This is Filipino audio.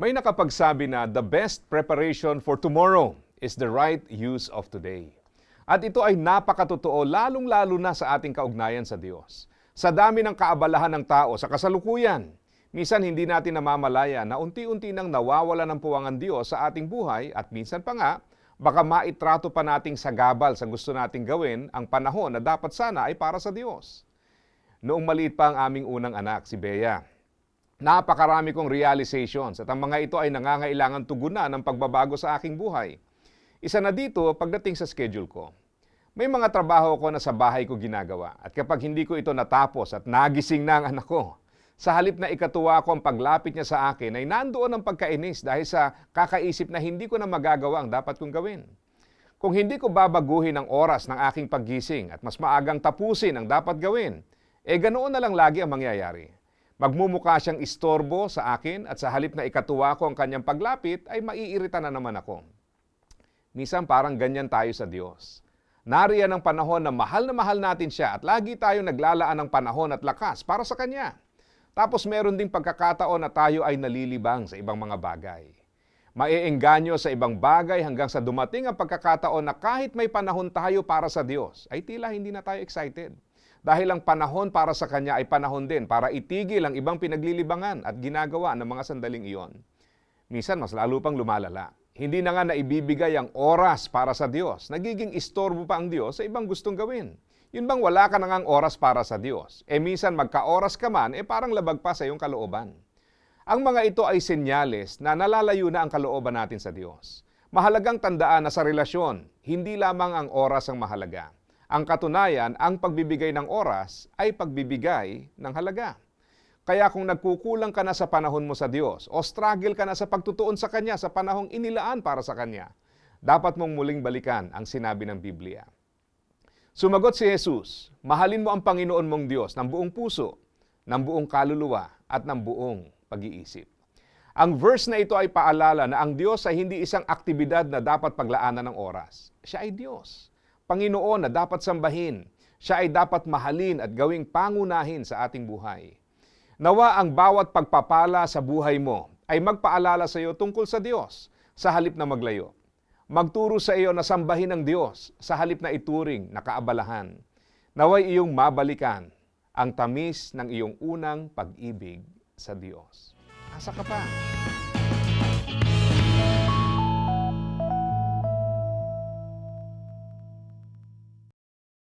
May nakapagsabi na the best preparation for tomorrow is the right use of today. At ito ay napakatotoo lalong-lalo na sa ating kaugnayan sa Diyos. Sa dami ng kaabalahan ng tao sa kasalukuyan, minsan hindi natin namamalaya na unti-unti nang nawawala ng puwangan Diyos sa ating buhay at minsan pa nga, baka maitrato pa nating sagabal sa gusto nating gawin ang panahon na dapat sana ay para sa Diyos. Noong maliit pa ang aming unang anak, si Bea, Napakarami kong realizations at ang mga ito ay nangangailangan tugunan ng pagbabago sa aking buhay. Isa na dito pagdating sa schedule ko. May mga trabaho ko na sa bahay ko ginagawa at kapag hindi ko ito natapos at nagising na ang anak ko, sa halip na ikatuwa ko ang paglapit niya sa akin ay nandoon ang pagkainis dahil sa kakaisip na hindi ko na magagawa ang dapat kong gawin. Kung hindi ko babaguhin ang oras ng aking paggising at mas maagang tapusin ang dapat gawin, eh ganoon na lang lagi ang mangyayari. Magmumukha siyang istorbo sa akin at sa halip na ikatuwa ko ang kanyang paglapit ay maiirita na naman ako. Minsan parang ganyan tayo sa Diyos. Nariyan ang panahon na mahal na mahal natin siya at lagi tayo naglalaan ng panahon at lakas para sa Kanya. Tapos meron ding pagkakataon na tayo ay nalilibang sa ibang mga bagay. Maiengganyo sa ibang bagay hanggang sa dumating ang pagkakataon na kahit may panahon tayo para sa Diyos, ay tila hindi na tayo excited. Dahil ang panahon para sa Kanya ay panahon din para itigil ang ibang pinaglilibangan at ginagawa ng mga sandaling iyon. Minsan mas lalo pang lumalala. Hindi na nga naibibigay ang oras para sa Diyos. Nagiging istorbo pa ang Diyos sa ibang gustong gawin. Yun bang wala ka na ngang oras para sa Diyos? E minsan magka-oras ka man, eh parang labag pa sa iyong kalooban. Ang mga ito ay senyales na nalalayo na ang kalooban natin sa Diyos. Mahalagang tandaan na sa relasyon, hindi lamang ang oras ang mahalaga. Ang katunayan, ang pagbibigay ng oras ay pagbibigay ng halaga. Kaya kung nagkukulang ka na sa panahon mo sa Diyos o struggle ka na sa pagtutuon sa Kanya sa panahong inilaan para sa Kanya, dapat mong muling balikan ang sinabi ng Biblia. Sumagot si Jesus, mahalin mo ang Panginoon mong Diyos ng buong puso, ng buong kaluluwa at ng buong pag-iisip. Ang verse na ito ay paalala na ang Diyos ay hindi isang aktibidad na dapat paglaanan ng oras. Siya ay Diyos. Panginoon na dapat sambahin. Siya ay dapat mahalin at gawing pangunahin sa ating buhay. Nawa ang bawat pagpapala sa buhay mo ay magpaalala sa iyo tungkol sa Diyos sa halip na maglayo. Magturo sa iyo na sambahin ang Diyos sa halip na ituring na kaabalahan. Naway iyong mabalikan ang tamis ng iyong unang pag-ibig sa Diyos. Asa ka pa?